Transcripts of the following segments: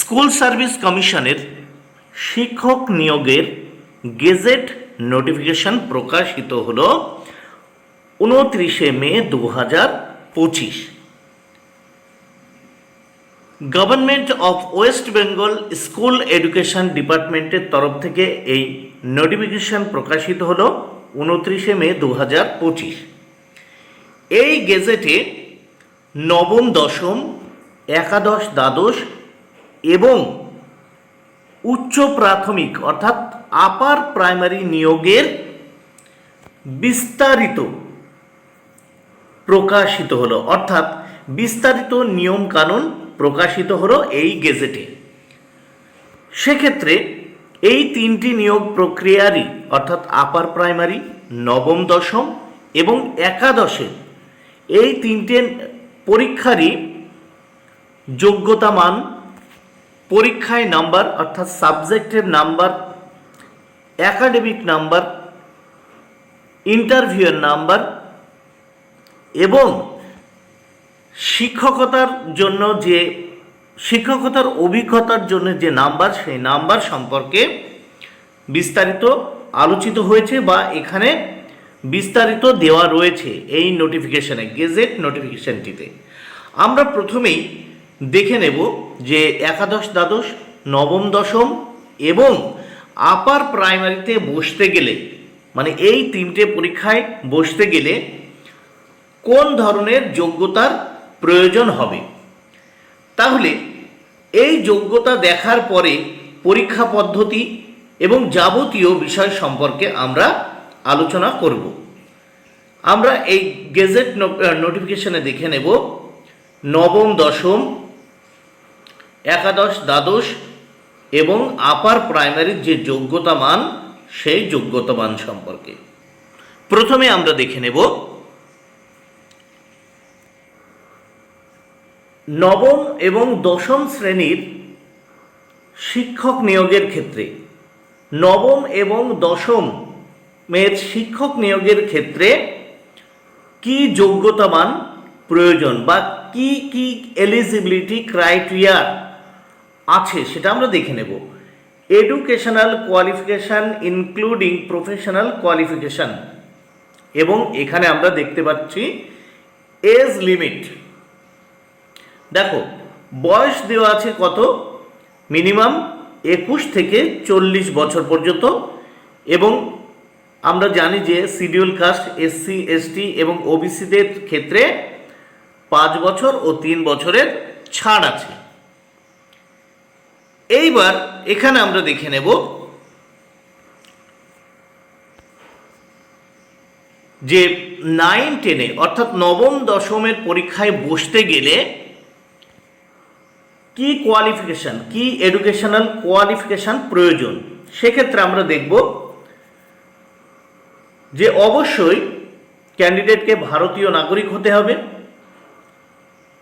School service কমিশনের শিক্ষক নিয়োগের গেজেট নোটিফিকেশন প্রকাশিত হল উনত্রিশে মে দু হাজার পঁচিশ। Government of West Bengal school education ডিপার্টমেন্টের তরফ থেকে এই নোটিফিকেশন প্রকাশিত হল উনত্রিশে মে দু হাজার পঁচিশ। এই গেজেটে নবম, দশম, একাদশ, দ্বাদশ এবং উচ্চ প্রাথমিক অর্থাৎ আপার প্রাইমারি নিয়োগের বিস্তারিত প্রকাশিত হলো। অর্থাৎ বিস্তারিত নিয়ম কানুন প্রকাশিত হলো এই গেজেটে। সেক্ষেত্রে এই তিনটি নিয়োগ প্রক্রিয়ারই অর্থাৎ আপার প্রাইমারি নবম, দশম এবং একাদশে এই তিনটে পরীক্ষারই যোগ্যতা মান পরীক্ষায় নাম্বার, অর্থাৎ সাবজেক্টের নাম্বার, একাডেমিক নাম্বার, ইন্টারভিউয়ের নাম্বার এবং শিক্ষকতার জন্য যে, শিক্ষকতার অভিজ্ঞতার জন্য যে নাম্বার, সেই নাম্বার সম্পর্কে বিস্তারিত আলোচিত হয়েছে বা এখানে বিস্তারিত দেওয়া রয়েছে এই নোটিফিকেশনে গেজেট নোটিফিকেশনটিতে আমরা প্রথমেই দেখে নেব যে একাদশ, দ্বাদশ, নবম, দশম এবং আপার প্রাইমারিতে বসতে গেলে মানে এই তিনটে পরীক্ষায় বসতে গেলে কোন ধরনের যোগ্যতার প্রয়োজন হবে? তাহলে এই যোগ্যতা দেখার পরে পরীক্ষা পদ্ধতি এবং যাবতীয় বিষয় সম্পর্কে আমরা আলোচনা করব। আমরা এই গেজেট নোটিফিকেশনে দেখে নেব, নবম, দশম একাদশ, দ্বাদশ এবং আপার প্রাইমারির যে যোগ্যতা মান সেই যোগ্যতা মান সম্পর্কে। প্রথমে আমরা দেখে নেব নবম এবং দশম শ্রেণির শিক্ষক নিয়োগের ক্ষেত্রে। নবম এবং দশমের শিক্ষক নিয়োগের ক্ষেত্রে কি যোগ্যতা মান প্রয়োজন বা কি কি এলিজিবিলিটি ক্রাইটেরিয়া আছে, সেটা আমরা দেখে নেব। Educational qualification including professional qualification এবং এখানে আমরা দেখতে পাচ্ছি এজ লিমিট দেখো, বয়স দেওয়া আছে কত? মিনিমাম একুশ থেকে চল্লিশ বছর পর্যন্ত। এবং আমরা জানি যে শিডিউল কাস্ট এসসি এসটি এবং ওবিসিদের ক্ষেত্রে পাঁচ বছর ও তিন বছরের ছাড় আছে। এইবার এখানে আমরা দেখে নেব যে নাইন টেনে, অর্থাৎ নবম দশমের পরীক্ষায় বসতে গেলে কি কোয়ালিফিকেশান কি এডুকেশনাল কোয়ালিফিকেশান প্রয়োজন? সেক্ষেত্রে আমরা দেখব যে অবশ্যই ক্যান্ডিডেটকে ভারতীয় নাগরিক হতে হবে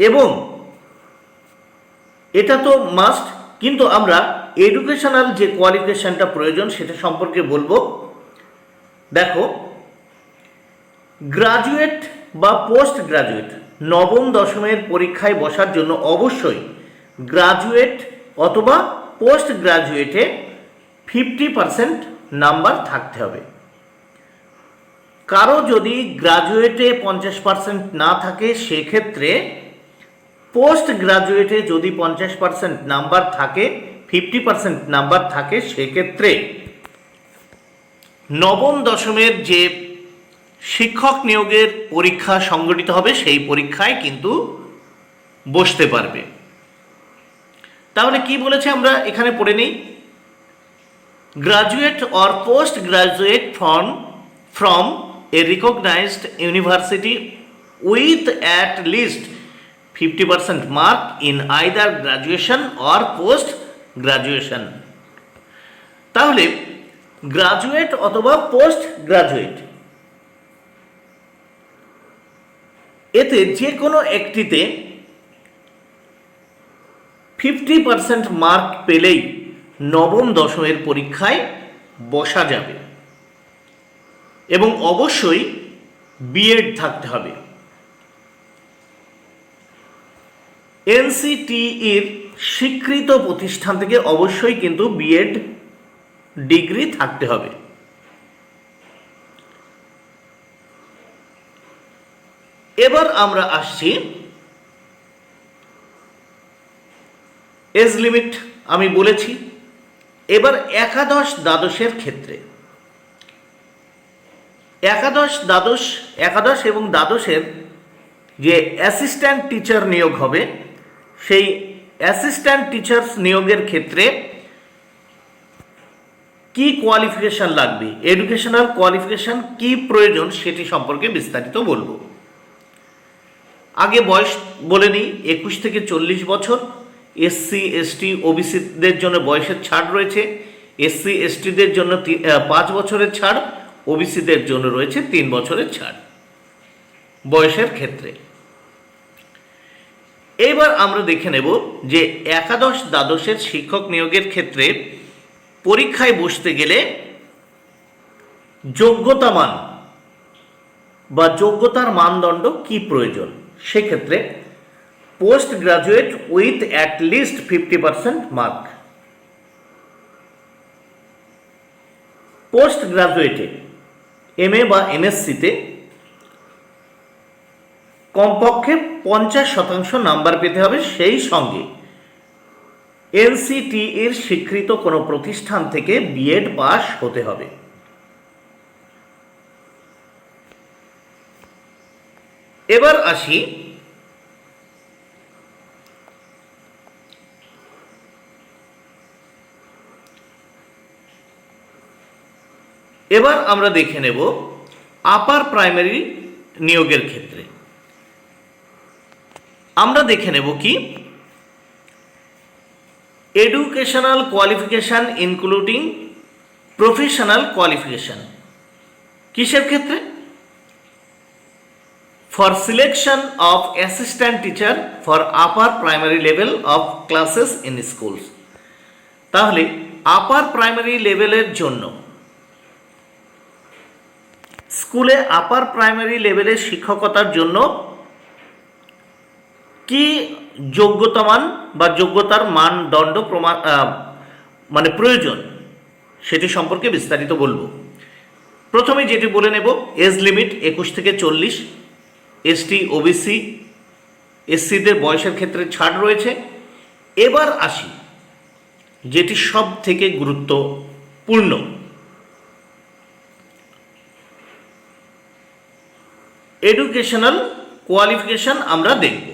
এবং এটা তো মাস্ট কিন্তু আমরা এডুকেশনাল যে কোয়ালিফিকেশানটা প্রয়োজন সেটা সম্পর্কে বলব। দেখো গ্রাজুয়েট বা পোস্ট গ্রাজুয়েট নবম দশমের পরীক্ষায় বসার জন্য অবশ্যই গ্রাজুয়েট অথবা পোস্ট গ্রাজুয়েটে ফিফটি পারসেন্ট নাম্বার থাকতে হবে। কারও যদি গ্রাজুয়েটে পঞ্চাশ পার্সেন্ট না থাকে, সেক্ষেত্রে পোস্ট গ্রাজুয়েটে যদি পঞ্চাশ পার্সেন্ট নাম্বার থাকে, ফিফটি পার্সেন্ট নাম্বার থাকে, সেক্ষেত্রে নবম দশমের যে শিক্ষক নিয়োগের পরীক্ষা সংগঠিত হবে, সেই পরীক্ষায় কিন্তু বসতে পারবে। তাহলে কি বলেছে আমরা? এখানে পড়ে নেই। Graduate or post graduate from from a recognised university with at least fifty percent mark in either graduation or post graduation তাহলে গ্রাজুয়েট অথবা পোস্ট গ্রাজুয়েট এতে যে কোনো একটিতে ফিফটি পারসেন্ট মার্ক পেলেই নবম, দশমের পরীক্ষায় বসা যাবে এবং অবশ্যই বিএড থাকতে হবে। এনসিটিইর স্বীকৃত প্রতিষ্ঠান থেকে অবশ্যই কিন্তু বিএড ডিগ্রি থাকতে হবে। এবার আমরা আসছি এজ লিমিট, আমি বলেছি। এবার একাদশ দ্বাদশের ক্ষেত্রে। একাদশ দ্বাদশ, একাদশ এবং দ্বাদশের যে অ্যাসিস্ট্যান্ট টিচার নিয়োগ হবে সেই অ্যাসিস্ট্যান্ট টিচার্স নিয়োগের ক্ষেত্রে কি কোয়ালিফিকেশন লাগবে? এডুকেশনাল কোয়ালিফিকেশন কি প্রয়োজন সেটি সম্পর্কে বিস্তারিত বলব। আগে বয়স বলে নিই, একুশ থেকে চল্লিশ বছর। এসসি এসটি ওবিসিদের জন্য বয়সের ছাড় রয়েছে। এসসি এসটিদের জন্য পাঁচ বছরের ছাড়। ওবিসিদের জন্য রয়েছে তিন বছরের ছাড়। বয়সের ক্ষেত্রে। এবার আমরা দেখে নেব যে একাদশ দ্বাদশের শিক্ষক নিয়োগের ক্ষেত্রে পরীক্ষায় বসতে গেলে যোগ্যতা মান বা যোগ্যতার মানদণ্ড কি প্রয়োজন? সেক্ষেত্রে post graduate with at least fifty percent mark. Post গ্রাজুয়েটে M A বা এমএসসিতে কমপক্ষে পঞ্চাশ শতাংশ নাম্বার পেতে হবে সেই সঙ্গে। এনসিটি এর স্বীকৃত কোনো প্রতিষ্ঠান থেকে বিএড পাস হতে হবে। এবার আসি এবার আমরা দেখে নেব আপার প্রাইমারি নিয়োগের ক্ষেত্রে। আমরা দেখে নেব কি? Educational qualification including professional qualification কিসের ক্ষেত্রে? For selection of assistant teacher for upper primary level of classes in schools তাহলে আপার প্রাইমারি লেভেলের জন্য স্কুলে আপার প্রাইমারি লেভেলের শিক্ষকতার জন্য কি যোগ্যতামান বা যোগ্যতার মানদণ্ড প্রমাণ মানে প্রয়োজন, সেটি সম্পর্কে বিস্তারিত বলব। প্রথমে যেটি বলে নেব, এজ লিমিট একুশ থেকে চল্লিশ এসটি ওবিসি এসসিদের বয়সের ক্ষেত্রে ছাড় রয়েছে। এবার আসি, যেটি সব থেকে গুরুত্বপূর্ণ। এডুকেশনাল কোয়ালিফিকেশন আমরা দেখব।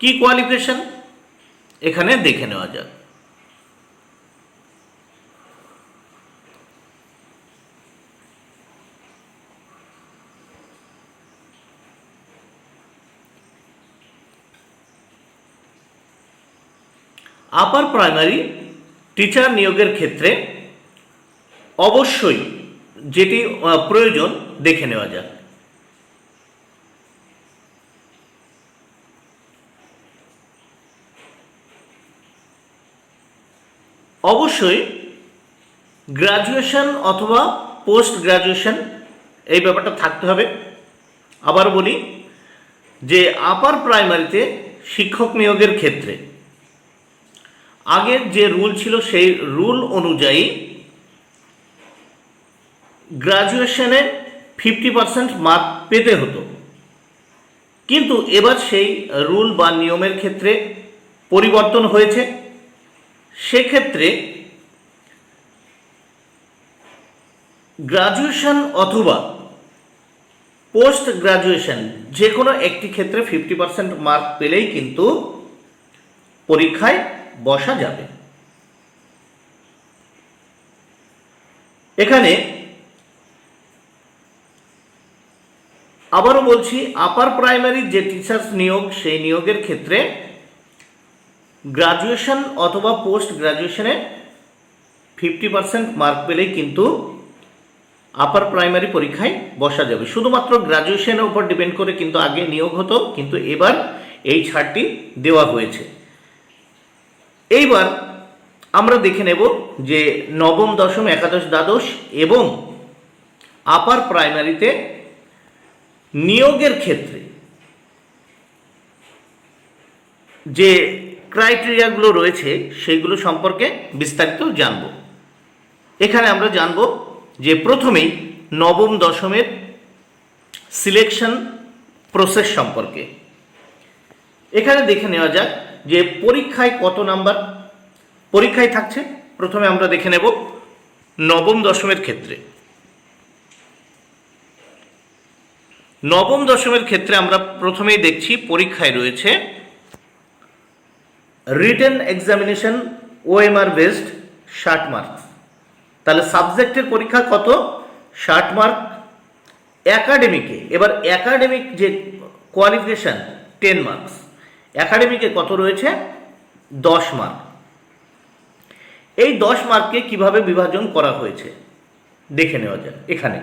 কি কোয়ালিফিকেশন এখানে দেখে নেওয়া যাক। আপার প্রাইমারি টিচার নিয়োগের ক্ষেত্রে অবশ্যই যেটি প্রয়োজন, দেখে নেওয়া যাক। অবশ্যই গ্রাজুয়েশন অথবা পোস্ট গ্রাজুয়েশন এই ব্যাপারটা থাকতে হবে। আবার বলি যে আপার প্রাইমারিতে শিক্ষক নিয়োগের ক্ষেত্রে আগের যে রুল ছিল সেই রুল অনুযায়ী গ্রাজুয়েশনে ফিফটি পার্সেন্ট মার্ক পেতে হতো। কিন্তু এবার সেই রুল বা নিয়মের ক্ষেত্রে পরিবর্তন হয়েছে। সেক্ষেত্রে গ্রাজুয়েশন অথবা পোস্ট গ্রাজুয়েশন যে কোনো একটি ক্ষেত্রে ফিফটি পার্সেন্ট মার্ক পেলেই কিন্তু পরীক্ষায় বসা যাবে। এখানে আবারও বলছি আপার প্রাইমারি যে টিচার্স নিয়োগ, সেই নিয়োগের ক্ষেত্রে গ্রাজুয়েশন অথবা পোস্ট গ্রাজুয়েশনে ফিফটি পার্সেন্ট মার্ক পেলেই কিন্তু আপার প্রাইমারি পরীক্ষায় বসা যাবে। শুধুমাত্র গ্রাজুয়েশনের উপর ডিপেন্ড করে কিন্তু আগে নিয়োগ হতো, কিন্তু এবার এই ছাড়টি দেওয়া হয়েছে। এইবার আমরা দেখে নেব যে নবম, দশম, একাদশ, দ্বাদশ এবং আপার প্রাইমারিতে নিয়োগের ক্ষেত্রে যে ক্রাইটেরিয়াগুলো রয়েছে, সেইগুলো সম্পর্কে বিস্তারিত জানব। এখানে আমরা জানব যে প্রথমেই নবম দশমের সিলেকশন প্রসেস সম্পর্কে। এখানে দেখে নেওয়া যাক যে পরীক্ষায় কত নাম্বার, পরীক্ষায় থাকছে। প্রথমে আমরা দেখে নেব নবম দশমের ক্ষেত্রে। নবম দশমের ক্ষেত্রে আমরা প্রথমেই দেখছি পরীক্ষায় রয়েছে রিটেন এক্সামিনেশন ওএমআর বেসড ষাট মার্কস তাহলে সাবজেক্টের পরীক্ষা কত? ষাট মার্ক অ্যাকাডেমিকে এবার একাডেমিক যে কোয়ালিফিকেশান টেন মার্কস অ্যাকাডেমিকে কত রয়েছে? দশ মার্ক এই দশ মার্ককে কীভাবে বিভাজন করা হয়েছে? দেখে নেওয়া যাক, এখানে।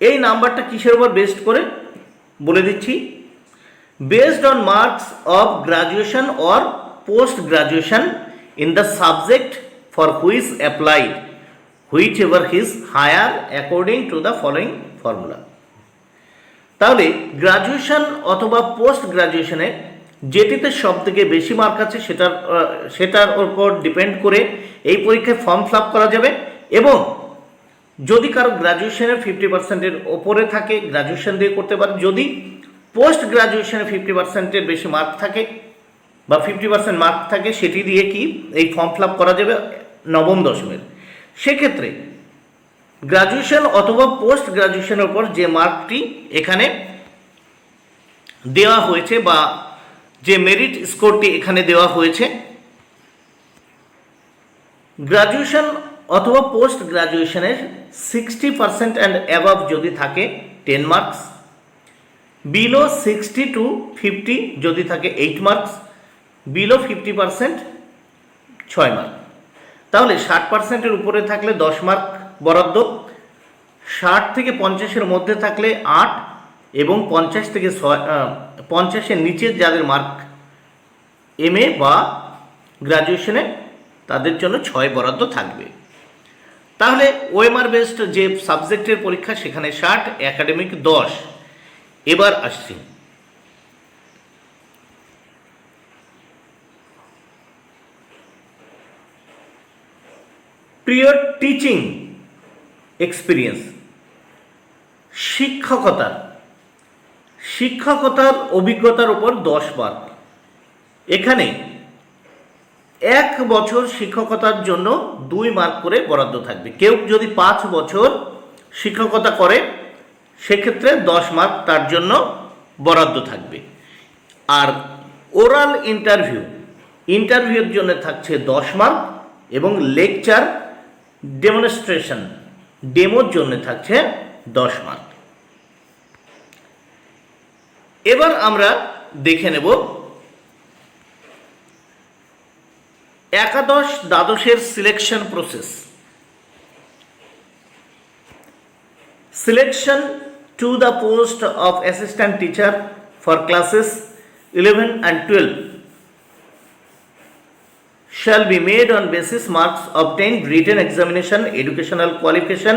এই নাম্বারটা কিসের উপর বেস্ড করে? বলে দিচ্ছি। On marks of graduation or post graduation in the subject for which applied whichever his higher according to the following formula তাহলে গ্রাজুয়েশন অথবা পোস্ট গ্রাজুয়েশনে যেটিতে সব থেকে বেশি মার্ক আছে সেটার সেটার উপর ডিপেন্ড করে এই পরীক্ষায় ফর্ম ফিল করা যাবে এবং যদি কারও গ্রাজুয়েশনের ফিফটি পার্সেন্টের ওপরে থাকে গ্রাজুয়েশন দিয়ে করতে পারে। যদি পোস্ট গ্রাজুয়েশনে ফিফটি পার্সেন্টের বেশি মার্ক থাকে বা ফিফটি পার্সেন্ট মার্ক থাকে, সেটি দিয়ে কি এই ফর্ম ফিল করা যাবে নবম দশমের। সেক্ষেত্রে গ্রাজুয়েশন অথবা পোস্ট গ্রাজুয়েশনের উপর যে মার্কটি এখানে দেওয়া হয়েছে বা যে মেরিট স্কোরটি এখানে দেওয়া হয়েছে, গ্রাজুয়েশন অথবা পোস্ট গ্রাজুয়েশনের সিক্সটি পার্সেন্ট অ্যান্ড অ্যাবাভ যদি থাকে, ten marks below sixty to fifty যদি থাকে eight marks below fifty percent ছয় মার্ক তাহলে ষাট পার্সেন্টের উপরে থাকলে দশ মার্ক বরাদ্দ, ষাট থেকে পঞ্চাশের মধ্যে থাকলে আট এবং পঞ্চাশ থেকে ছয় পঞ্চাশের নিচে যাদের মার্ক এম বা গ্রাজুয়েশনে তাদের জন্য ছয় বরাদ্দ থাকবে। তাহলে ওএমআর বেসড যে সাবজেক্টের পরীক্ষা, সেখানে ষাট একাডেমিক দশ। এবার আসছি। প্রিয়র টিচিং এক্সপিরিয়েন্স শিক্ষকতা শিক্ষকতার অভিজ্ঞতার উপর দশ মার্ক এখানে এক বছর শিক্ষকতার জন্য দুই মার্ক করে বরাদ্দ থাকবে। কেউ যদি পাঁচ বছর শিক্ষকতা করে সেক্ষেত্রে দশ মার্ক তার জন্য বরাদ্দ থাকবে। আর ওরাল ইন্টারভিউ ইন্টারভিউর জন্য থাকছে দশ মার্ক এবং লেকচার ডেমনস্ট্রেশন ডেমোর জন্য থাকছে দশ মার্ক এবার আমরা দেখে নেব একাদশ দ্বাদশের selection process selection to the post of assistant teacher for classes eleven and twelve shall be made on basis marks obtained written examination educational qualification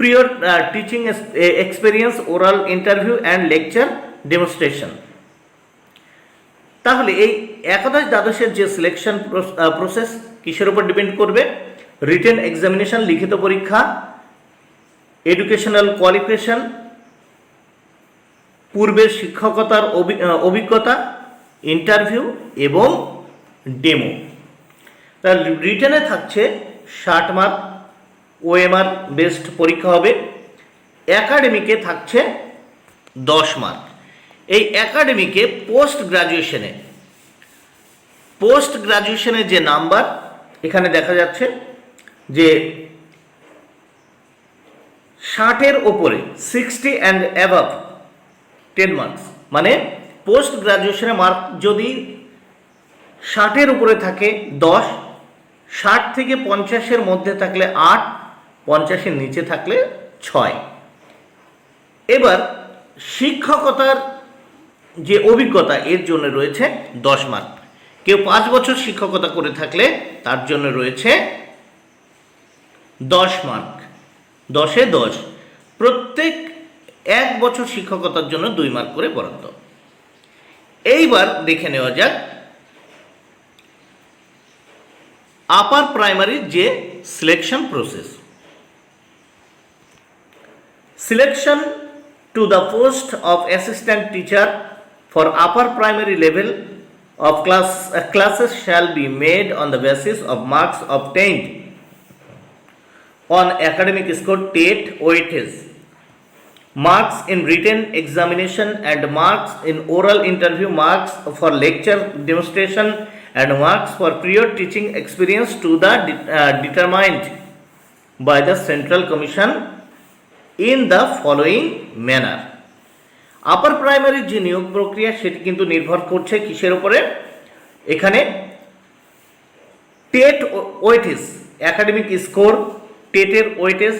prior uh, teaching eh, experience oral interview and lecture demonstration তাহলে এই একাদশ দ্বাদশের যে selection process কিসের উপর depend করবে written examination লিখিত পরীক্ষা educational qualification পূর্বের শিক্ষকতার অভিজ্ঞতা ইন্টারভিউ এবং ডেমো তার রিটেনে থাকছে ষাট মার্ক ওএমআর বেসড পরীক্ষা হবে। একাডেমিকে থাকছে দশ মার্ক এই একাডেমিকে পোস্ট গ্রাজুয়েশনে পোস্ট গ্রাজুয়েশনে যে নাম্বার এখানে দেখা যাচ্ছে যে ষাটের ওপরে sixty and above ten marks মানে পোস্ট গ্রাজুয়েশনে মার্ক যদি ষাটের উপরে থাকে, দশ, ষাট থেকে পঞ্চাশের মধ্যে থাকলে আট, পঞ্চাশের নিচে থাকলে ছয়। এবার, শিক্ষকতার যে অভিজ্ঞতা, এর জন্য রয়েছে দশ মার্ক কেউ পাঁচ বছর শিক্ষকতা করে থাকলে তার জন্য রয়েছে দশ মার্ক দশে দশ। প্রত্যেক এক বছর শিক্ষকতার জন্য দুই মার্ক করে বরাদ্দ। এইবার দেখে নেওয়া যাক আপার প্রাইমারির যে selection process selection to the post of assistant teacher for upper primary level of class classes shall be be made on the of of of tent on academic score TET weightage, marks in written examination and marks in oral interview, marks for lecture demonstration and marks for prior teaching experience to the de- uh, determined by the Central Commission in the following manner upper প্রাইমারির যে নিয়োগ প্রক্রিয়া সেটি কিন্তু নির্ভর করছে কিসের উপরে এখানে টেট ওয়েটেজ একাডেমিক স্কোর টেটের ওয়েটেজ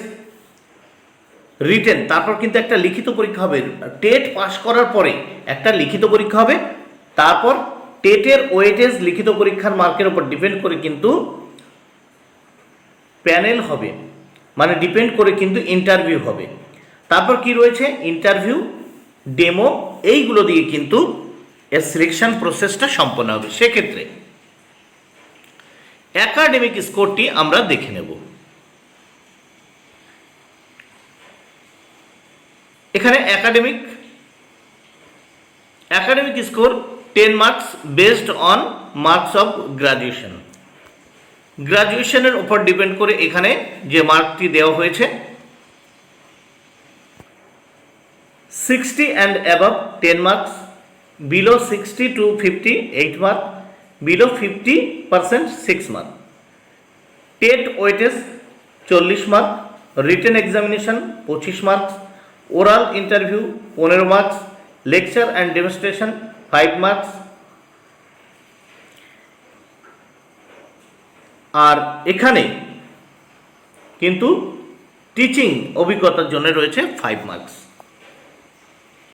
রিটেন, তারপর কিন্তু একটা লিখিত পরীক্ষা হবে। টেট পাশ করার পরে একটা লিখিত পরীক্ষা হবে, তারপর টেটের ওয়েটেজ লিখিত পরীক্ষার মার্কের উপর ডিপেন্ড করে কিন্তু প্যানেল হবে মানে ডিপেন্ড করে কিন্তু ইন্টারভিউ হবে। তারপর কি রয়েছে? ইন্টারভিউ, ডেমো, এইগুলো দিয়ে কিন্তু এর সিলেকশন প্রসেসটা সম্পন্ন হবে। সেক্ষেত্রে একাডেমিক স্কোরটি আমরা দেখে নেব। এখানে academic academic score ten marks based on marks of graduation গ্রাজুয়েশনের উপর ডিপেন্ড করে এখানে যে মার্কটি দেওয়া হয়েছে sixty and above ten marks below sixty to fifty eight mark below fifty percent six mark TET weightage চল্লিশ মার্ক রিটেন এক্সামিনেশন পঁচিশ marks oral interview পনেরো marks lecture and demonstration five marks আর এখানে কিন্তু টিচিং অভিজ্ঞতার জন্য রয়েছে five marks